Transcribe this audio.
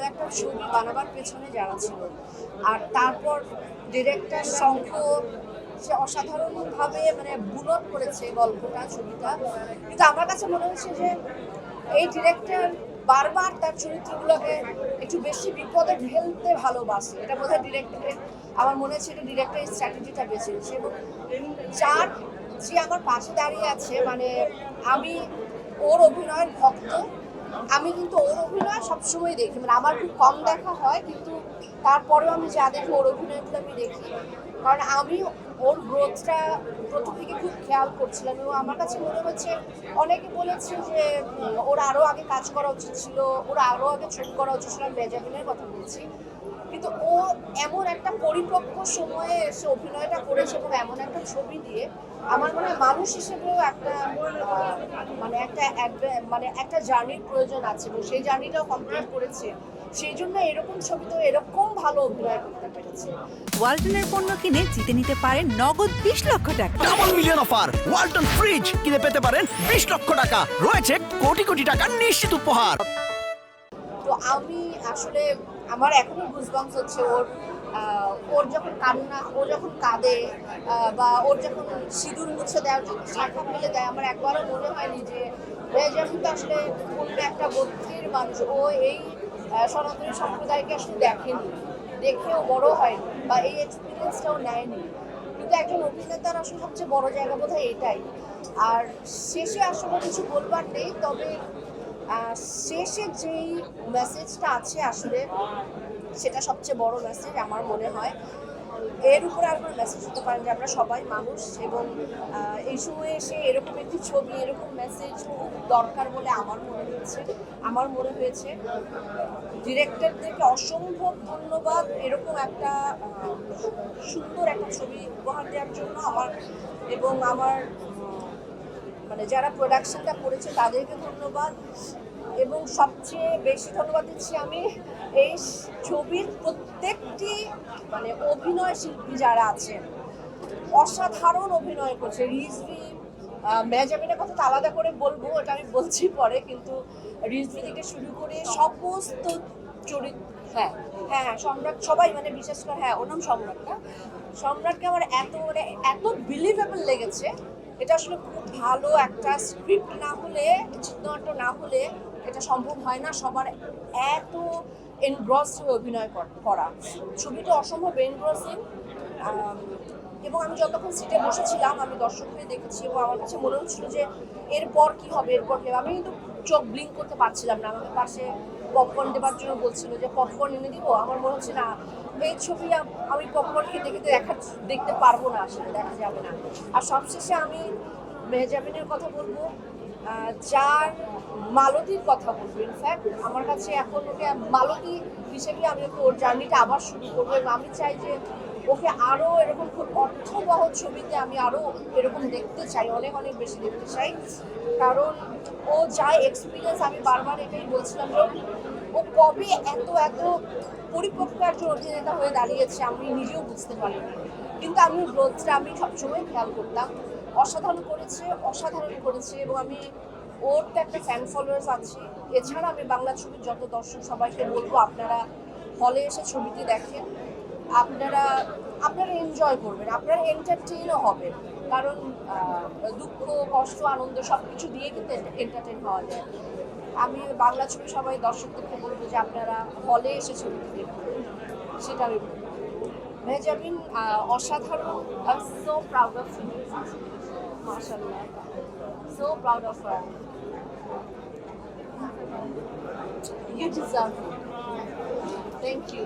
ভালো একটা ছবি বানাবার পেছনে যারা ছিল। আর তারপর ডিরেক্টর শঙ্খ, সে অসাধারণভাবে মানে বুলট করেছে গল্পটা, ছবিটা। কিন্তু আমার কাছে মনে হচ্ছে যে এই ডিরেক্টর বারবার তার চরিত্রগুলোকে একটু বেশি বিপদে ঢেলতে ভালোবাসে। এটা বোধহয় ডিরেক্টরের আমার মনে হচ্ছে এটা ডিরেক্টরের স্ট্র্যাটেজিটা বেছে নিয়েছে। এবং যার যে আমার পাশে দাঁড়িয়ে আছে মানে আমি ওর অভিনয়ের ভক্ত আমি কিন্তু ওর অভিনয় সবসময় দেখি। মানে আমার খুব কম দেখা হয়, কিন্তু তারপরেও আমি যা দেখি ওর অভিনয়গুলো আমি দেখি। কারণ আমি ওর গ্রোথটা প্রথম থেকে খুব খেয়াল করছিলাম এবং আমার কাছে মনে হচ্ছে অনেকে বলেছে যে ওর আরও আগে কাজ করা উচিত ছিল, ওর আরও আগে ছবি করা উচিত ছিল, আমি বেজামিনের কথা বলছি। কিন্তু ও এমন একটা পরিপক্ক সময়ে এসে অভিনয়টা করেছে এবং এমন একটা ছবি দিয়ে আমার মনে হয় মানুষ হিসেবেও একটা মানে একটা মানে একটা জার্নির প্রয়োজন আছে এবং সেই জার্নিটাও কমপ্লিট করেছে। সেই জন্য এরকম ছবি তো এরকম ভালো অভিনয় করতে পেরেছে। ওয়ালটনের পণ্য কিনে জিতে নিতে পারেন নগদ বিশ লক্ষ টাকা। Double million offer Walton fridge কিনে পেতে পারেন বিশ লক্ষ টাকা। রয়েছে কোটি কোটি টাকার নিশ্চিত উপহার। তো আমি আসলে আমার এখনও গুজবাম্স হচ্ছে ওর ওর যখন কান্না, ও যখন কাঁদে বা ওর যখন সিঁদুর মুছে দেয় যখন শাখা ফেলে দেয়, আমার একবারও মনে হয়নি যে রেজাল্ট তো আসলে অন্য একটা বৌদ্ধের মানুষ, ও এই সনাতনী সম্প্রদায়কে আসলে দেখেনি, দেখেও বড় হয়নি, বা এই এক্সপিরিয়েন্সটাও নেয়নি। কিন্তু একজন অভিনেতার আসলে সবচেয়ে বড় জায়গা বোধ এটাই। আর শেষে আসলে কিছু বলবার নেই, তবে শেষে যেই মেসেজটা আছে আসলে, সেটা সবচেয়ে বড় মেসেজ আমার মনে হয়। এর উপরে আর কোনো মেসেজ হতে পারেন যে আমরা সবাই মানুষ এবং এই সময়ে এসে এরকম একটি ছবি, এরকম মেসেজ খুব দরকার বলে আমার মনে হয়েছে আমার মনে হয়েছে ডিরেক্টরদেরকে অসম্ভব ধন্যবাদ এরকম একটা সুন্দর একটা ছবি উপহার দেওয়ার জন্য আমার এবং আমার মানে যারা প্রোডাকশনটা করেছে তাদেরকে ধন্যবাদ। এবং সবচেয়ে বেশি ধন্যবাদ দিচ্ছি আমি এই ছবির প্রত্যেকটি মানে অভিনয় শিল্পী যারা আছেন। অসাধারণ অভিনয় করছে। রিজভি মেজামিনের কথা তো আলাদা করে বলব, এটা আমি বলছি পরে, কিন্তু রিজভি থেকে শুরু করে সমস্ত চরিত্র হ্যাঁ হ্যাঁ হ্যাঁ সম্রাট সবাই মানে বিশেষ করে হ্যাঁ ওর নাম সম্রাটকে আমার এত মানে এত বিলিভেবল লেগেছে এটা আসলে খুব ভালো একটা স্ক্রিপ্ট না হলে চিত্রনাট্য না হলে এটা সম্ভব হয় না সবার এত এনগ্রস হয়ে অভিনয় কর- ছবিটা অসম্ভব এনগ্রসিং এবং আমি যতক্ষণ সিটে বসেছিলাম, আমি দর্শক হয়ে দেখেছি এবং আমার কাছে মনে হচ্ছিল যে এরপর কি হবে, এরপর কি হবে? আমি কিন্তু চোখ ব্লিঙ্ক করতে পারছিলাম না। আমাকে পাশে পপকর্ন দেওয়ার জন্য বলছিল যে পপকর্ন এনে দিব। আমার মনে হচ্ছে, না, এই ছবি আমি পপকর্ন খেতে খেতে দেখা দেখতে পারব না আসলে, দেখা যাবে না। আর সবশেষে আমি মেহজামিনের কথা বলব যার মালতীর কথা বলব। ইনফ্যাক্ট আমার কাছে এখন ওকে মালতি হিসেবে আমি ওর জার্নিটা আবার শুরু করব এবং আমি চাই যে ওকে আরও এরকম খুব অর্থবহ ছবিতে আমি আরও এরকম দেখতে চাই, অনেক অনেক বেশি দেখতে চাই। কারণ ও যা এক্সপিরিয়েন্স আমি বারবার এটাই বলছিলাম যে ও কবে এত এত পরিপক্ক একজন অভিনেতা হয়ে দাঁড়িয়েছে আমি নিজেও বুঝতে পারিনি। কিন্তু আমি গ্রোথটা আমি সবসময় খেয়াল করতাম। অসাধারণ করেছে অসাধারণ করেছে এবং আমি, ওর তো একটা ফ্যান ফলোয়ার্স আছে। এছাড়া আমি বাংলা ছবির যত দর্শক সবাইকে বলব, আপনারা হলে এসে ছবিটি দেখেন। আপনারা আপনারা এনজয় করবেন, আপনারা এন্টারটেইনও হবেন। কারণ দুঃখ, কষ্ট, আনন্দ সব কিছু দিয়ে কিন্তু এন্টারটেইন হওয়া যায়। আমি বাংলা ছবি সবাই দর্শকদেরকে বলব যে আপনারা হলে এসে ছবিটি দেখবেন সেটা আমি অসাধারণ I am so proud of you মাশাআল্লাহ so proud of you deserve thank you